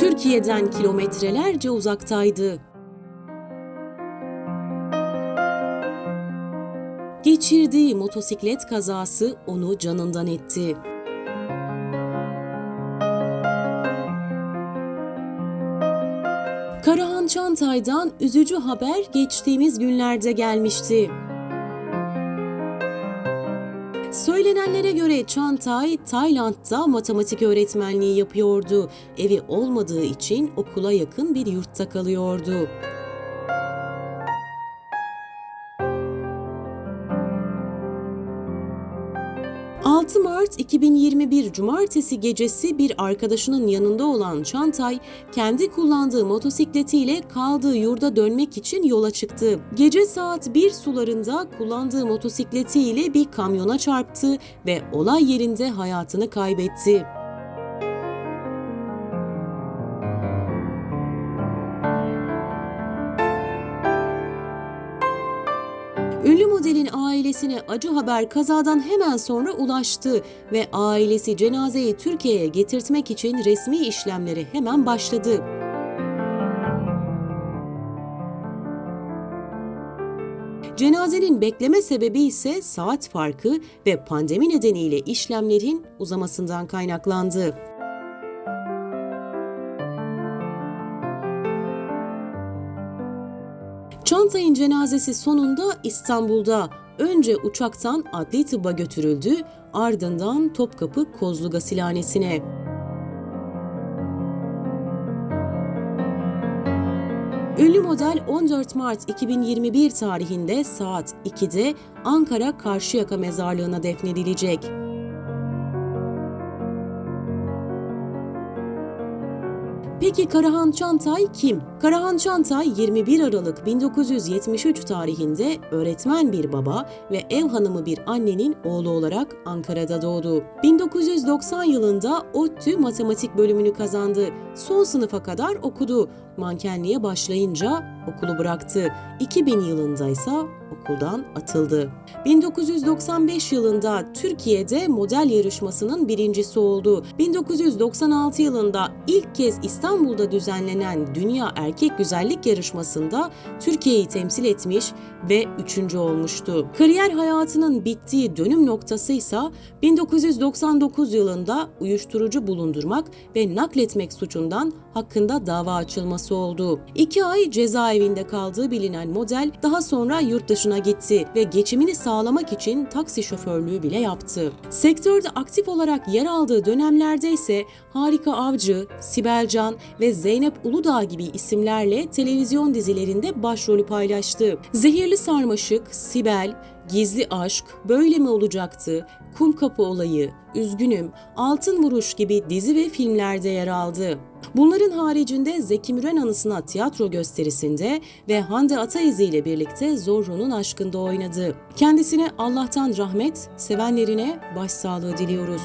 Türkiye'den kilometrelerce uzaktaydı. Geçirdiği motosiklet kazası onu canından etti. Karahan Çantay'dan üzücü haber geçtiğimiz günlerde gelmişti. Söylenenlere göre Çantay, Tayland'da matematik öğretmenliği yapıyordu. Evi olmadığı için okula yakın bir yurtta kalıyordu. ...6 Mart 2021 Cumartesi gecesi bir arkadaşının yanında olan Çantay, kendi kullandığı motosikletiyle kaldığı yurda dönmek için yola çıktı. Gece saat 1 sularında kullandığı motosikletiyle bir kamyona çarptı ve olay yerinde hayatını kaybetti. Ünlü modelin ailesine acı haber kazadan hemen sonra ulaştı ve ailesi cenazeyi Türkiye'ye getirtmek için resmi işlemleri hemen başladı. Cenazenin bekleme sebebi ise saat farkı ve pandemi nedeniyle işlemlerin uzamasından kaynaklandı. Çantay'ın cenazesi sonunda İstanbul'da önce uçaktan adli tıbba götürüldü, ardından Topkapı Kozlu Gasilhanesi'ne. Ünlü model 14 Mart 2021 tarihinde saat 2'de Ankara Karşıyaka Mezarlığı'na defnedilecek. Peki Karahan Çantay kim? Karahan Çantay 21 Aralık 1973 tarihinde öğretmen bir baba ve ev hanımı bir annenin oğlu olarak Ankara'da doğdu. 1990 yılında ODTÜ matematik bölümünü kazandı. Son sınıfa kadar okudu. Mankenliğe başlayınca okulu bıraktı. 2000 yılında ise okuldan atıldı. 1995 yılında Türkiye'de model yarışmasının birincisi oldu. 1996 yılında ilk kez İstanbul'da düzenlenen Dünya Erkek Güzellik Yarışması'nda Türkiye'yi temsil etmiş ve üçüncü olmuştu. Kariyer hayatının bittiği dönüm noktası ise 1999 yılında uyuşturucu bulundurmak ve nakletmek suçundan hakkında dava açılması oldu. İki ay cezaevinde kaldığı bilinen model daha sonra yurt dışına gitti ve geçimini sağlamak için taksi şoförlüğü bile yaptı. Sektörde aktif olarak yer aldığı dönemlerde ise Harika Avcı, Sibel Can ve Zeynep Uludağ gibi isimlerle televizyon dizilerinde başrolü paylaştı. Zehirli Sarmaşık, Sibel, Gizli Aşk, Böyle mi olacaktı, Kum Kapı Olayı, Üzgünüm, Altın Vuruş gibi dizi ve filmlerde yer aldı. Bunların haricinde Zeki Müren anısına tiyatro gösterisinde ve Hande Ataizi ile birlikte Zorro'nun aşkında oynadı. Kendisine Allah'tan rahmet, sevenlerine başsağlığı diliyoruz.